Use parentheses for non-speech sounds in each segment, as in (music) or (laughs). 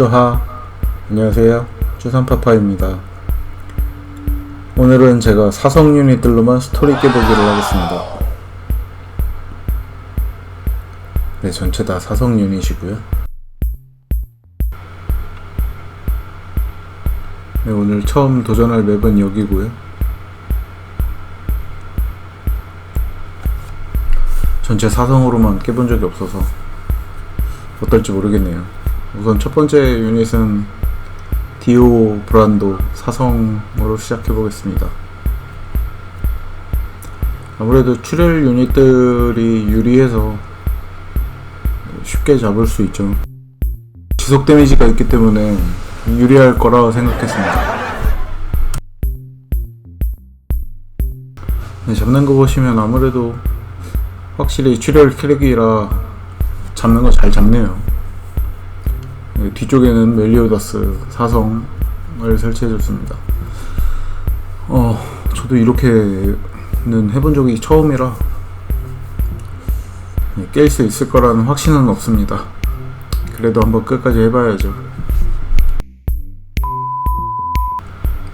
쭈하 안녕하세요. 쭈산파파입니다. 오늘은 제가 사성 유닛들로만 스토리 깨보기를 하겠습니다. 네 전체 다 사성 유닛이고요. 네 오늘 처음 도전할 맵은 여기고요. 전체 사성으로만 깨본 적이 없어서 어떨지 모르겠네요 우선 첫 번째 유닛은 디오 브란도 사성으로 시작해 보겠습니다. 아무래도 출혈 유닛들이 유리해서 쉽게 잡을 수 있죠. 지속 데미지가 있기 때문에 유리할 거라 생각했습니다. 네, 잡는 거 보시면 아무래도 확실히 출혈 캐릭이라 잡는 거 잘 잡네요. 네, 뒤쪽에는 멜리오다스 사성을 설치해줬습니다. 어, 저도 이렇게는 해본 적이 처음이라 네, 깰수 있을 거라는 확신은 없습니다. 그래도 한번 끝까지 해봐야죠.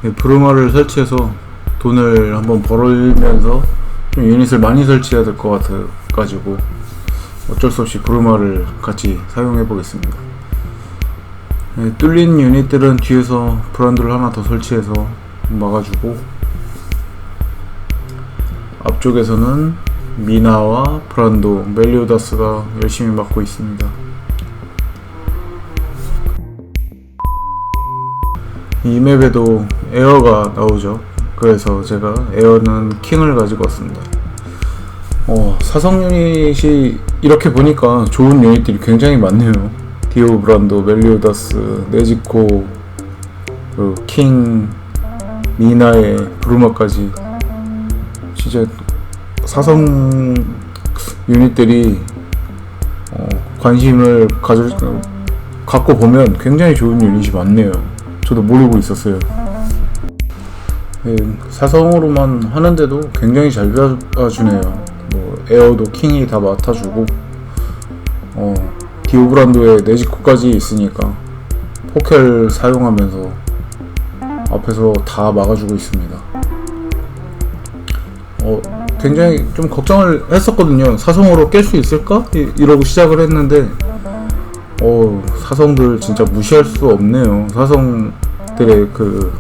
네, 브루마를 설치해서 돈을 한번 벌면서 좀 유닛을 많이 설치해야 될 것 같아가지고 어쩔 수 없이 브루마를 같이 사용해 보겠습니다. 네, 뚫린 유닛들은 뒤에서 브란드를 하나 더 설치해서 막아주고 앞쪽에서는 미나와 브란도, 멜리오다스가 열심히 막고 있습니다. 이 맵에도 에어가 나오죠. 그래서 제가 에어는 킹을 가지고 왔습니다. 어, 사성 유닛이 이렇게 보니까 좋은 유닛들이 굉장히 많네요. 디오 브란도, 멜리오다스, 네지코, 그 킹, 미나의 브루마까지 진짜 사성 유닛들이 어, 관심을 가져 갖고 보면 굉장히 좋은 유닛이 많네요. 저도 모르고 있었어요. 예, 사성으로만 하는데도 굉장히 잘 봐주네요. 뭐 에어도 킹이 다 맡아주고 어, 디오브란도에 네지코까지 있으니까 포켈 사용하면서 앞에서 다 막아주고 있습니다. 어, 굉장히 좀 걱정을 했었거든요. 사성으로 깰 수 있을까? 이, 이러고 시작을 했는데, 어, 사성들 진짜 무시할 수 없네요. 사성들의 그,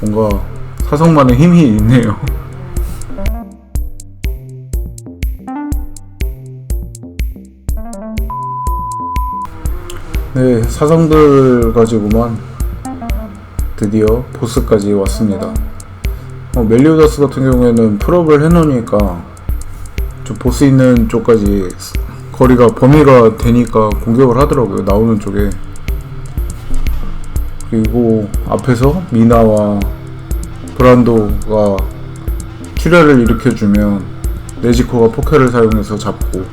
뭔가, 사성만의 힘이 있네요. (laughs) 네, 사성들 가지고만 드디어 보스까지 왔습니다. 어, 멜리오다스 같은 경우에는 풀업을 해놓으니까 좀 보스 있는 쪽까지 거리가 범위가 되니까 공격을 하더라고요. 나오는 쪽에. 그리고 앞에서 미나와 브란도가 출혈을 일으켜주면 네지코가 포켓을 사용해서 잡고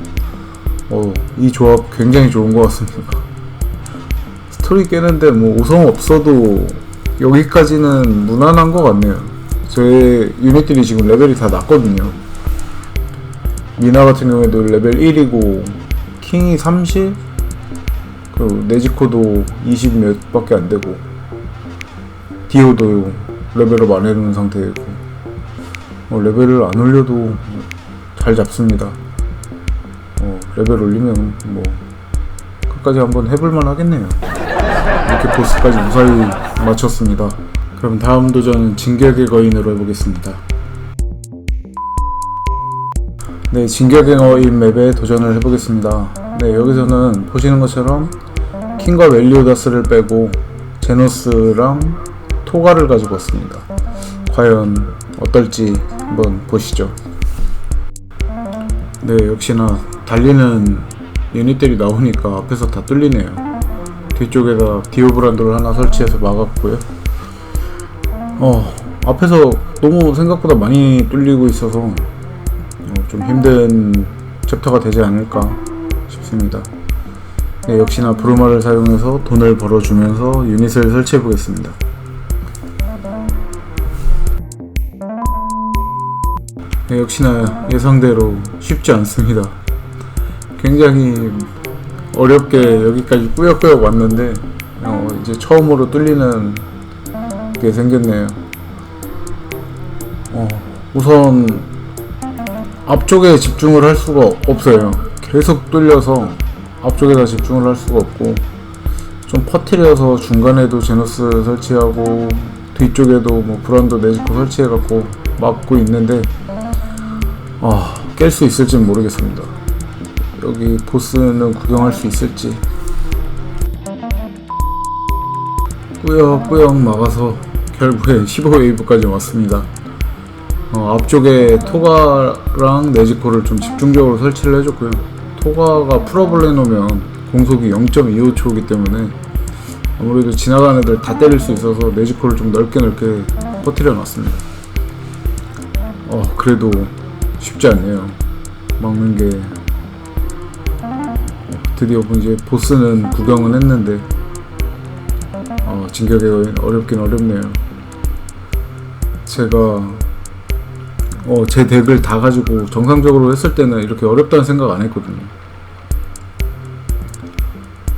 어, 이 조합 굉장히 좋은 것 같습니다. 스토리 깨는데 뭐 5성 없어도 여기까지는 무난한 것 같네요. 저의 유닛들이 지금 레벨이 다 낮거든요. 미나 같은 경우에도 레벨 1이고 킹이 30, 그 네지코도 20 몇 밖에 안 되고 디오도 레벨업 안 해놓은 상태이고 어, 레벨을 안 올려도 잘 잡습니다. 어, 레벨 올리면 뭐 끝까지 한번 해볼만 하겠네요. 이렇게 보스까지 무사히 마쳤습니다. 그럼 다음 도전은 진격의 거인으로 해보겠습니다. 네, 진격의 거인 맵에 도전을 해보겠습니다. 네, 여기서는 보시는 것처럼 킹과 멜리오다스를 빼고 제노스랑 토가를 가지고 왔습니다. 과연 어떨지 한번 보시죠. 네, 역시나 달리는 유닛들이 나오니까 앞에서 다 뚫리네요. 뒤쪽에다 디오브란드를 하나 설치해서 막았고요. 어, 앞에서 너무 생각보다 많이 뚫리고 있어서 어, 좀 힘든 챕터가 되지 않을까 싶습니다. 네, 역시나 브루마를 사용해서 돈을 벌어주면서 유닛을 설치해 보겠습니다. 네, 역시나 예상대로 쉽지 않습니다. 굉장히 어렵게 여기까지 꾸역꾸역 왔는데 어, 이제 처음으로 뚫리는 게 생겼네요. 어, 우선 앞쪽에 집중을 할 수가 없어요. 계속 뚫려서 앞쪽에다 집중을 할 수가 없고 좀 퍼트려서 중간에도 제노스 설치하고 뒤쪽에도 뭐 브란도 네지코 설치해갖고 막고 있는데 아 깰 수 있을지는 모르겠습니다. 여기 보스는 구경할 수 있을지 꾸역꾸역 막아서 결국에 15웨이브까지 왔습니다. 어, 앞쪽에 토가랑 네지코를 좀 집중적으로 설치를 해줬고요. 토가가 풀업을 해놓으면 공속이 0.25초이기 때문에 아무래도 지나가는 애들 다 때릴 수 있어서 네지코를 좀 넓게 넓게 퍼뜨려 놨습니다. 어, 그래도 쉽지 않네요. 막는 게 어, 드디어 뭐 이제 보스는 구경은 했는데 어, 진격이 어렵긴 어렵네요. 제가 어, 제 덱을 다 가지고 정상적으로 했을 때는 이렇게 어렵다는 생각 안 했거든요.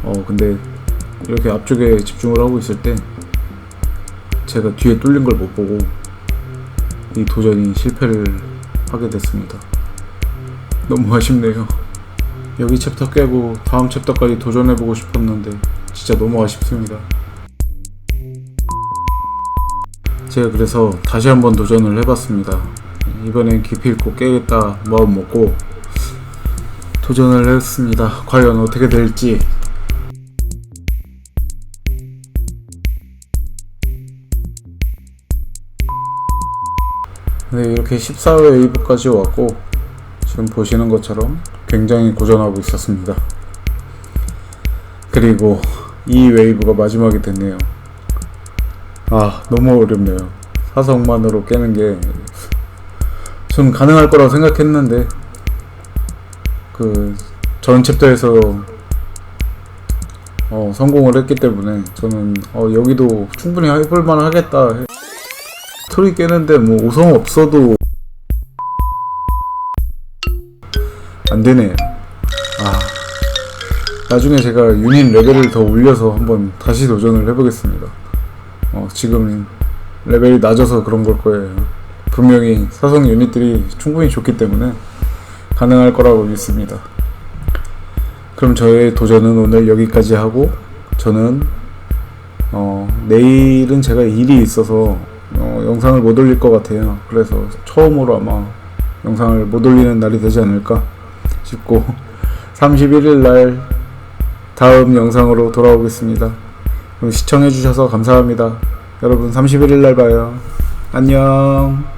어, 근데 이렇게 앞쪽에 집중을 하고 있을 때 제가 뒤에 뚫린 걸 못 보고 이 도전이 실패를 하게 됐습니다. 너무 아쉽네요. 여기 챕터 깨고 다음 챕터까지 도전해보고 싶었는데 진짜 너무 아쉽습니다. 제가 그래서 다시 한번 도전을 해봤습니다. 이번엔 기필코 깨겠다 마음 먹고 도전을 했습니다. 과연 어떻게 될지. 네, 이렇게 14회 웨이브까지 왔고 지금 보시는 것처럼 굉장히 고전하고 있었습니다. 그리고 이 웨이브가 마지막이 됐네요. 아, 너무 어렵네요. 사성만으로 깨는 게 좀 가능할 거라고 생각했는데 그 전 챕터에서 어, 성공을 했기 때문에 저는 어, 여기도 충분히 해볼 만 하겠다. 스토리 깨는데 뭐 우성 없어도 안 되네요. 아 나중에 제가 유닛 레벨을 더 올려서 한번 다시 도전을 해보겠습니다. 어, 지금 레벨이 낮아서 그런 걸 거예요. 분명히 사성 유닛들이 충분히 좋기 때문에 가능할 거라고 믿습니다. 그럼 저의 도전은 오늘 여기까지 하고 저는 어, 내일은 제가 일이 있어서 어, 영상을 못 올릴 것 같아요. 그래서 처음으로 아마 영상을 못 올리는 날이 되지 않을까 싶고 31일 날 다음 영상으로 돌아오겠습니다. 시청해주셔서 감사합니다. 여러분 31일 날 봐요. 안녕.